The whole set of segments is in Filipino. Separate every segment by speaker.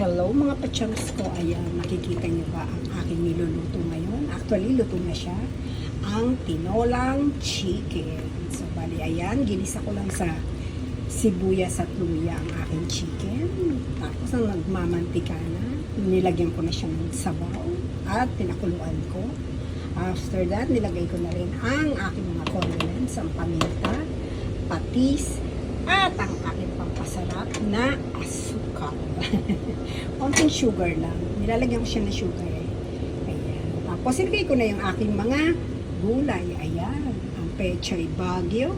Speaker 1: Hello mga pachams ko. Ayan, nakikita niyo ba ang aking niluluto ngayon? Actually, luto na siya. Ang tinolang chicken. So, bali, ayan, ginisa ko lang sa sibuyas at luya ang aking chicken. Tapos, ang nagmamantika na, nilagyan ko na siya ng sabaw at pinakuluan ko. After that, nilagay ko na rin ang aking mga condiments, ang paminta, patis, at ang aking pampasarap na asukal. Konting sugar lang. Nilalagyan ko siya ng sugar eh. Ayan. Tapos, ilagay ko na yung aking mga gulay. Ayan. Ang pechay bagyo,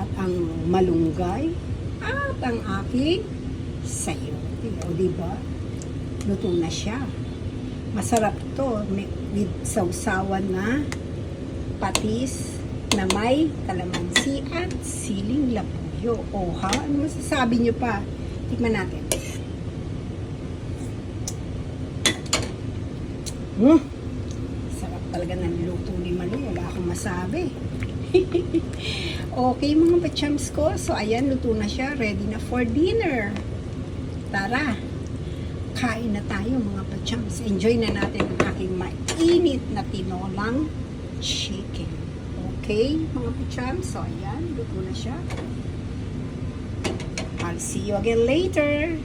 Speaker 1: at ang malunggay, at ang aking sayote. O, diba? Luto na siya. Masarap to. May, with sausawan na patis na may kalamansi at siling labuyo. O ha? Ano masasabi nyo pa? Tikman natin. Hmm. Sarap talaga ng luto ni Malu. Wala akong masabi. okay mga pachams ko. So ayan, luto na siya. Ready na for dinner. Tara. Kain na tayo mga pachams. Enjoy na natin ang aking mainit na tinolang chicken. Okay, mga pachams. So ayan, luto na siya. I'll see you again later.